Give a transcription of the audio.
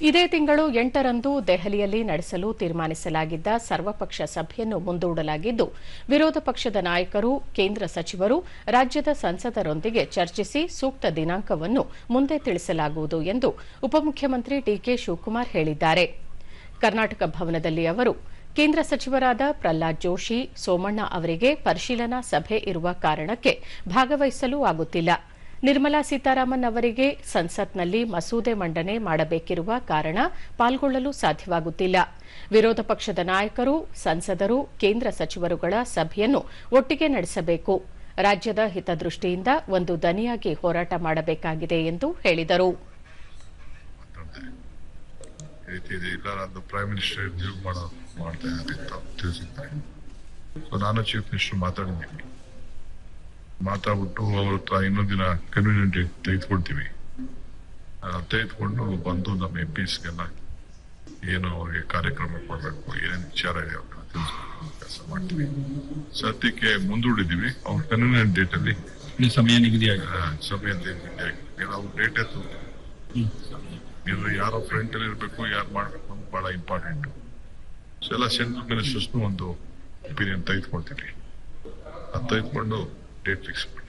ಇದೇ ತಿಂಗಳು ಎಂಟರಂದು ದೆಹಲಿಯಲ್ಲಿ ನಡೆಸಲು ತೀರ್ಮಾನಿಸಲಾಗಿದ್ದ ಸರ್ವಪಕ್ಷ ಸಭೆಯನ್ನು ಮುಂದೂಡಲಾಗಿದ್ದು, ವಿರೋಧ ಪಕ್ಷದ ನಾಯಕರು, ಕೇಂದ್ರ ಸಚಿವರು, ರಾಜ್ಯದ ಸಂಸದರೊಂದಿಗೆ ಚರ್ಚಿಸಿ ಸೂಕ್ತ ದಿನಾಂಕವನ್ನು ಮುಂದೆ ತಿಳಿಸಲಾಗುವುದು ಎಂದು ಉಪಮುಖ್ಯಮಂತ್ರಿ ಡಿಕೆ ಶಿವಕುಮಾರ್ ಹೇಳಿದ್ದಾರೆ. ಕರ್ನಾಟಕ ಭವನದಲ್ಲಿ ಅವರು, ಕೇಂದ್ರ ಸಚಿವರಾದ ಪ್ರಹ್ಲಾದ್ ಜೋಶಿ, ಸೋಮಣ್ಣ ಅವರಿಗೆ ಪರಿಶೀಲನಾ ಸಭೆ ಇರುವ ಕಾರಣಕ್ಕೆ ಭಾಗವಹಿಸಲು ಆಗುತ್ತಿಲ್ಲ. ನಿರ್ಮಲಾ ಸೀತಾರಾಮನ್ ಅವರಿಗೆ ಸಂಸತ್ನಲ್ಲಿ ಮಸೂದೆ ಮಂಡನೆ ಮಾಡಬೇಕಿರುವ ಕಾರಣ ಪಾಲ್ಗೊಳ್ಳಲು ಸಾಧ್ಯವಾಗುತ್ತಿಲ್ಲ. ವಿರೋಧ ಪಕ್ಷದ ನಾಯಕರು, ಸಂಸದರು, ಕೇಂದ್ರ ಸಚಿವರುಗಳ ಸಭೆಯನ್ನು ಒಟ್ಟಿಗೆ ನಡೆಸಬೇಕು. ರಾಜ್ಯದ ಹಿತದೃಷ್ಟಿಯಿಂದ ಒಂದು ದನಿಯಾಗಿ ಹೋರಾಟ ಮಾಡಬೇಕಾಗಿದೆ ಎಂದು ಹೇಳಿದರು. ಮಾತಾಡಿದ್ದೀನಿ. ಮಾತಾಡ್ಬಿಟ್ಟು ಅವ್ರ ಹತ್ರ ಇನ್ನೊಂದು ದಿನ ಕನ್ವೀನಿಯಂಟ್ ತೆಗೆದುಕೊಡ್ತೀವಿ. ತೆಗೆದುಕೊಂಡು ಬಂದು ನಮ್ಮ ಎಂ ಪಿಸ್ಗೆಲ್ಲ ಏನು ಅವ್ರಿಗೆ ಕಾರ್ಯಕ್ರಮ ಕೊಡಬೇಕು ಏನೇನು ವಿಚಾರ ಇದೆ ಅವ್ರನ್ನ ತಿಳಿಸ್ಬೇಕು ಕೆಲಸ ಮಾಡ್ತೀವಿ. ಸದ್ಯಕ್ಕೆ ಮುಂದೂಡಿದೀವಿ ಅವ್ರ ಕನ್ವೀನಿಯಂಟ್ ಡೇಟಲ್ಲಿ ಅಲ್ಲಿ ಸಮಯ ನಿಗದಿಯಾಗಿದೆ. ಸಭೆಯಲ್ಲಿ ಅವ್ರ ಡೇಟ್ ಎತ್ತು? ಇದು ಯಾರೋ ಫ್ರಂಟ್ ಅಲ್ಲಿ ಇರಬೇಕು ಯಾರು ಮಾಡ್ಬೇಕು ಅಂತ ಬಹಳ ಇಂಪಾರ್ಟೆಂಟ್ ಸೊ ಎಲ್ಲ ಸೆಂಟ್ರಲ್ ಮಿನಿಸ್ಟರ್ಸ್ನು ಒಂದು ಒಪಿನಿಯನ್ ತೆಗೆದುಕೊಳ್ತೀವಿ ಅದು ತೆಗೆದುಕೊಂಡು tape export.